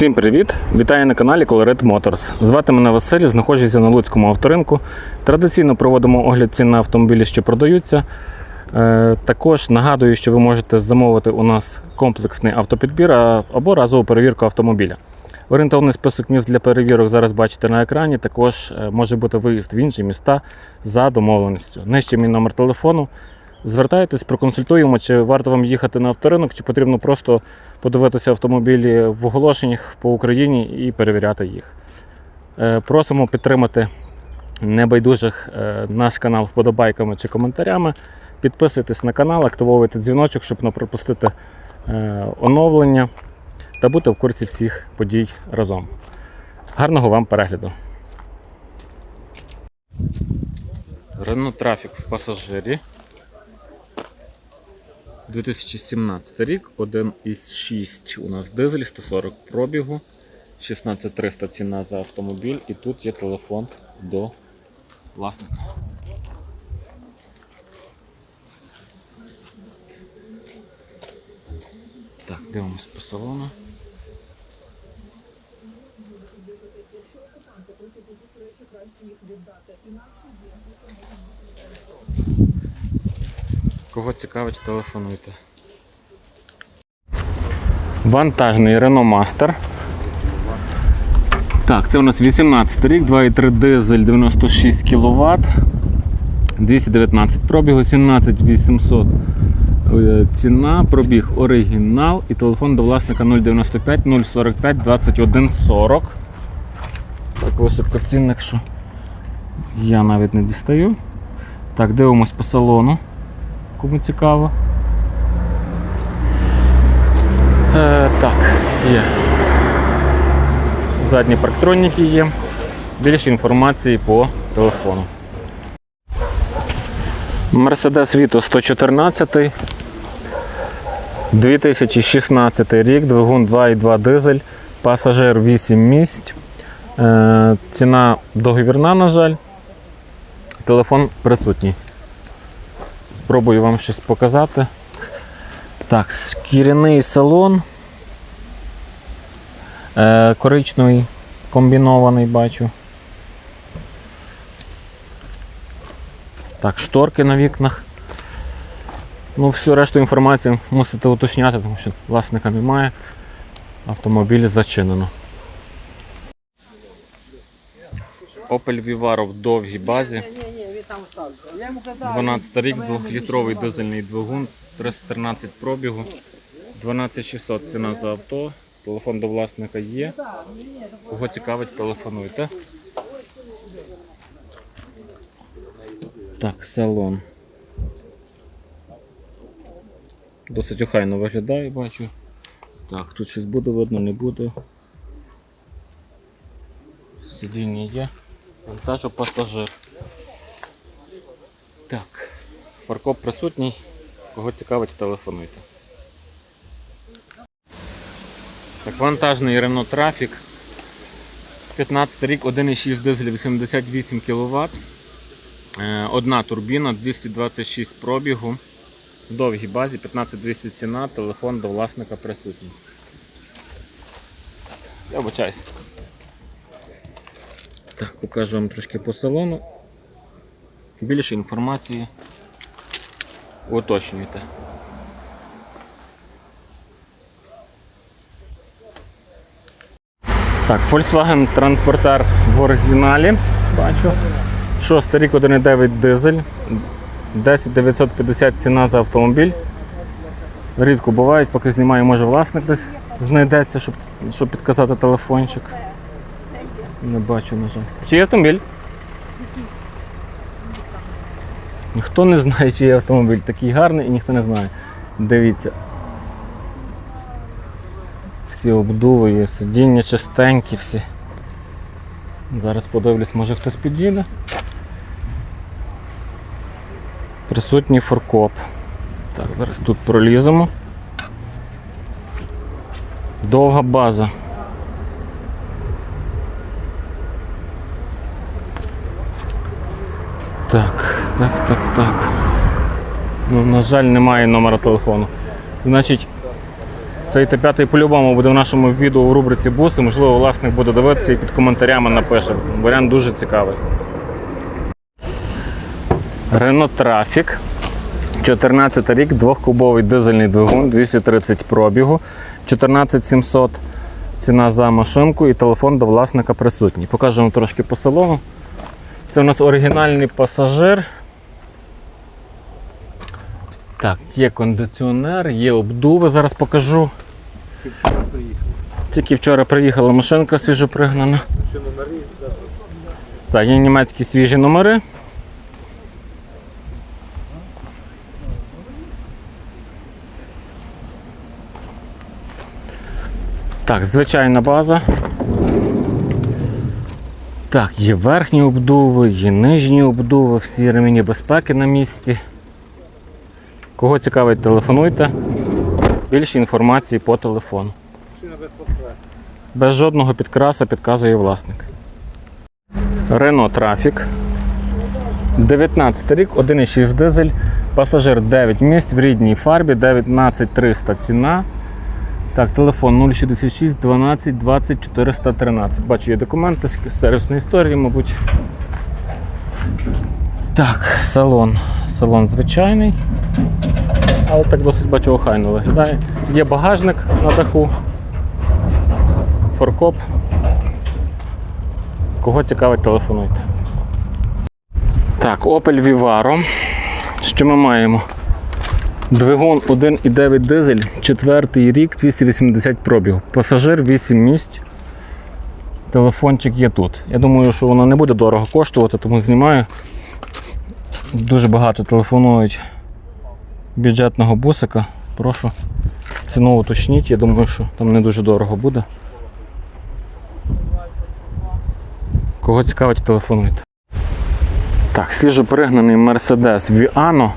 Всім привіт! Вітаю на каналі Colored Motors. Звати мене Василь, знаходжуся на Луцькому авторинку. Традиційно проводимо огляд цін на автомобілі, що продаються. Е, Також нагадую, що ви можете замовити у нас комплексний автопідбір або разову перевірку автомобіля. Орієнтовний список міст для перевірок зараз бачите на екрані. Також е, може бути виїзд в інші міста за домовленістю. Нижче мій номер телефону. Звертайтесь, проконсультуємо, чи варто вам їхати на авторинок, чи потрібно просто подивитися автомобілі в оголошеннях по Україні і перевіряти їх. Е, Просимо підтримати небайдужих е, наш канал вподобайками чи коментарями. Підписуйтесь на канал, активовуйте дзвіночок, щоб не пропустити е, оновлення та бути в курсі всіх подій разом. Гарного вам перегляду! Рено трафік в пасажирі. 2017 рік, 1,6 у нас дизель, 140 пробігу, 16300 ціна за автомобіль і тут є телефон до власника. Так, дивимось по салону. Кого цікавить, телефонуйте. Вантажний Renault Master. Так, це у нас 18 рік, 2,3 дизель 96 кВт. 219 пробігу, 17800 е, ціна, пробіг оригінал і телефон до власника 095 045 21 40. Так, високоцінник, що я навіть не дістаю. Так, дивимось по салону кому цікаво. Е, так, є. Задні парктроніки є. Більше інформації по телефону. Mercedes Vito 114. 2016 рік, двигун 2,2 дизель, пасажир 8 місць. Е, ціна договірна, на жаль. Телефон присутній. Спробую вам щось показати. Так, шкіряний салон. Е, коричневий комбінований бачу. Так, шторки на вікнах. Ну, всю решту інформації мусите уточняти, тому що власника немає. Автомобіль зачинено. Opel Vivaro в довгій базі. Ні, ні, він там стався. Я йому казав. 12 рік, 2-літровий дизельний двигун, 313 пробігу, 12600 ціна за авто, телефон до власника є. Кого цікавить, телефонуйте. Так, салон. Досить охайно виглядає, бачу. Так, тут щось буде видно, не буде. Сидіння є. Вантажу пасажир. Так, паркоп присутній. Кого цікавить, телефонуйте. Так, вантажний Renault Traffic. 15 рік, 1,6 дизель 88 кВт. Одна турбіна, 226 пробігу. В довгій базі, 15200 ціна, телефон до власника присутній. Я вибачаюсь. Так, покажу вам трошки по салону. Більше інформації уточнюйте. Так, Volkswagen транспортер в оригіналі. Бачу. 6 рік 1,9 дизель. 10950 ціна за автомобіль. Рідко бувають, поки знімаю, може власник десь знайдеться, щоб, щоб підказати телефончик. Не бачу, на жаль. Чий автомобіль? Ніхто не знає, чий автомобіль такий гарний і ніхто не знає. Дивіться. Всі обдуви є, сидіння чистенькі всі. Зараз подивлюсь, може хтось підійде. Присутній форкоп. Так, зараз тут проліземо. Довга база. Так, так, так, так. Ну, на жаль, немає номера телефону. Значить, Цей Т5 по-любому буде в нашому відео у рубриці буси. Можливо, власник буде дивитися і під коментарями напише. Варіант дуже цікавий. Renault Trafic. 14 рік, двохкубовий дизельний двигун, 230 пробігу, 14700 ціна за машинку і телефон до власника присутній. Покажемо трошки по салону. Це у нас оригінальний пасажир. Так, є кондиціонер, є обдуви, зараз покажу. Тільки вчора приїхала машинка свіжопригнана. Так, є німецькі свіжі номери. Так, звичайна база. Так, є верхні обдуви, є нижні обдуви, всі ремені безпеки на місці. Кого цікавить, телефонуйте. Більше інформації по телефону. Без жодного підкраса підказує власник. Renault Trafic. 19 рік, 1,6 дизель, пасажир 9 місць в рідній фарбі, 19300 ціна. Так, телефон 066 12 20 413. Бачу, є документи з сервісної історії, мабуть. Так, салон. Салон звичайний. Але так досить бачу охайно виглядає. Є багажник на даху. Форкоп. Кого цікавить, телефонуйте. Так, Opel Vivaro. Що ми маємо? Двигун 1,9 дизель, четвертий рік, 280 пробіг. Пасажир 8 місць. Телефончик є тут. Я думаю, що воно не буде дорого коштувати, тому знімаю. Дуже багато телефонують бюджетного бусика. Прошу ціну уточніть. Я думаю, що там не дуже дорого буде. Кого цікавить, телефонуйте. Так, свіжо перегнаний Mercedes Viano.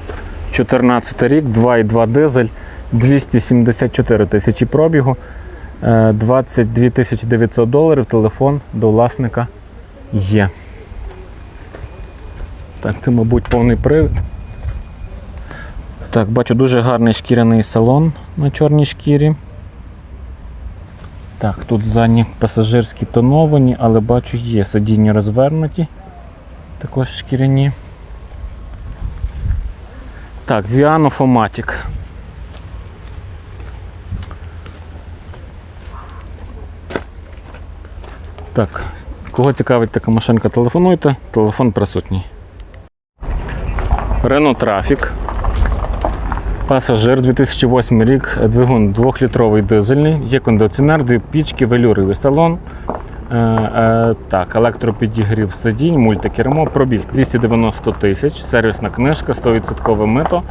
14 рік, 2,2 дизель, 274 тисячі пробігу, е, 22 тисячі 900 доларів. Телефон до власника є. Так, це, мабуть, повний привід. Так, бачу дуже гарний шкіряний салон на чорній шкірі. Так, тут задні пасажирські тоновані, але бачу, є сидіння розвернуті. Також шкіряні. Так, Viano Fomatic. Так, кого цікавить така машинка, телефонуйте, телефон присутній. Renault Trafic. Пасажир 2008 рік, двигун 2-літровий дизельний, є кондиціонер, дві пічки, велюровий салон. Е, е, так, електропідігрів сидінь, мультикермо, пробіг 290 тисяч, сервісна книжка, 100% мито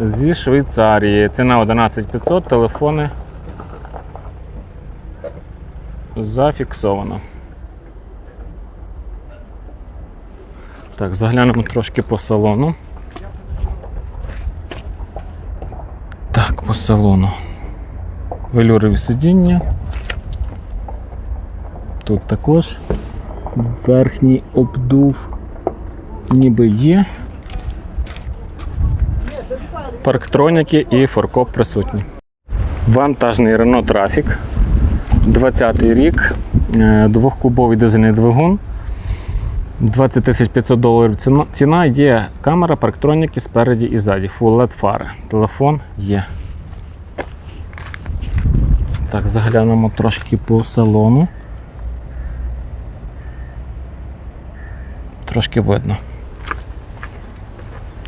зі Швейцарії. Ціна 11500, телефони зафіксовано. Так, заглянемо трошки по салону. Так, салону. Велюрові сидіння. Тут також верхній обдув ніби є. Парктроніки і форкоп присутні. Вантажний Renault Trafic. 20 й рік, е, двохкубовий дизельний двигун. 20 500 доларів ціна. Є камера, парктроніки спереді і ззаді. Full LED фари. Телефон є. Так, заглянемо трошки по салону. Трошки видно.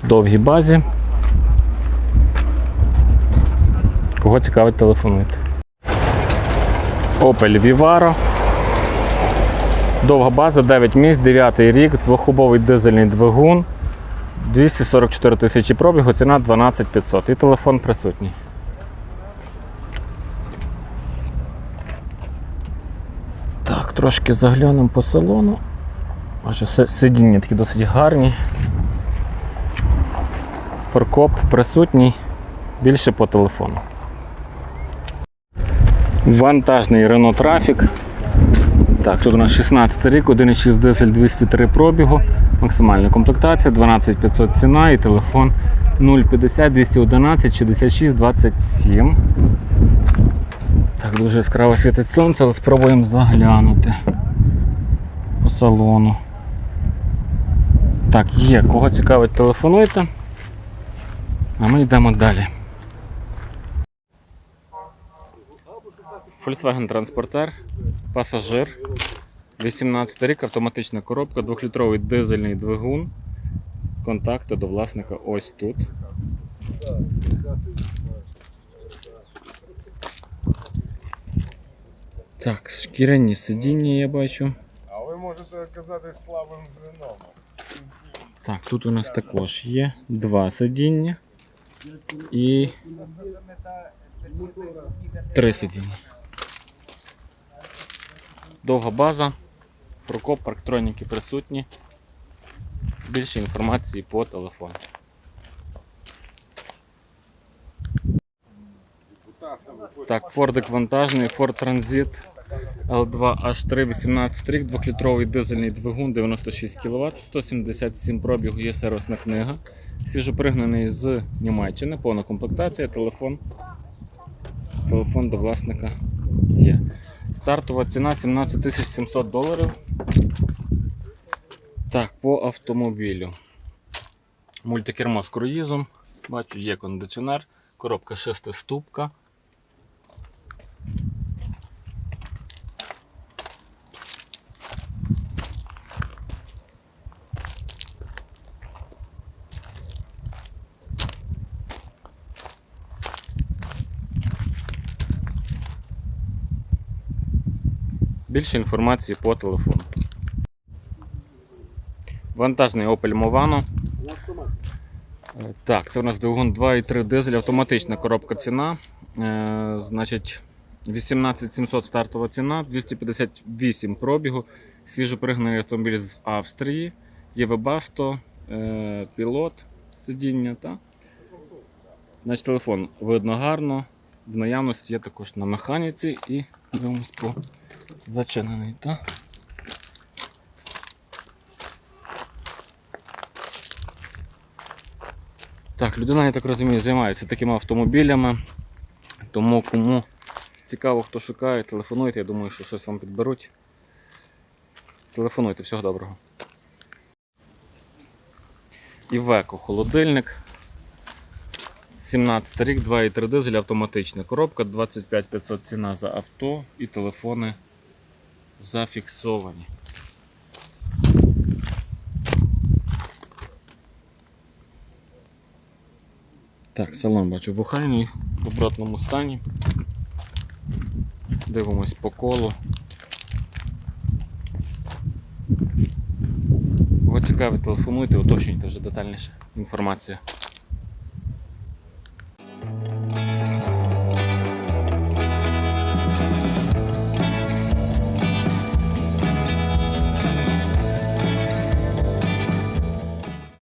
Довгій базі. Кого цікавить, телефонуйте. Opel Vivaro. Довга база, 9 місць, 9 рік, двохкубовий дизельний двигун, 244 тисячі пробігу, ціна 12 500 і телефон присутній. Так, трошки заглянемо по салону. Бачу, сидіння такі досить гарні. Форкоп присутній, більше по телефону. Вантажний Renault Trafic. Так, тут у нас 16 рік, 1,6 дизель 203 пробігу, максимальна комплектація, 12500 ціна і телефон 050 211 66 27. Так, дуже яскраво світить сонце, але спробуємо заглянути по салону. Так, є. Кого цікавить, телефонуйте. А ми йдемо далі. Volkswagen Transporter, пасажир, 18 рік, автоматична коробка, 2-літровий дизельний двигун. Контакти до власника ось тут. Так, шкіряні сидіння я бачу. А ви можете оказатись слабим звіном. Так, тут у нас також є два сидіння і три сидіння. Довга база, прокоп, парктроніки присутні. Більше інформації по телефону. Так, Фордик вантажний, Ford Transit L2H3 18 рік, 2-літровий дизельний двигун 96 кВт, 177 пробігу, є сервісна книга. Свіжопригнаний з Німеччини, повна комплектація, телефон. Телефон до власника є. Стартова ціна 17 700 доларів. Так, по автомобілю. Мультикермо з круїзом. Бачу, є кондиціонер, коробка шестиступка. Більше інформації по телефону. Вантажний Opel Movano. Е, Так, це у нас двигун 2,3 дизель, автоматична коробка ціна. Е, значить, 18700 стартова ціна, 258 пробігу, свіжопригнаний автомобіль з Австрії, є Webasto, е, пілот, сидіння. Та? Значить, телефон видно гарно. В наявності є також на механіці і дивимось по зачинений. Та? Так, людина, я так розумію, займається такими автомобілями. Тому кому цікаво, хто шукає, телефонуйте. Я думаю, що щось вам підберуть. Телефонуйте, всього доброго. Івеко холодильник. 17 рік, 2,3 дизель, автоматична коробка, 25 500 ціна за авто і телефони зафіксовані. Так, салон бачу в охайній, в добротному стані. Дивимось по колу. Кого цікавить, телефонуйте, уточнюйте вже детальніше інформацію.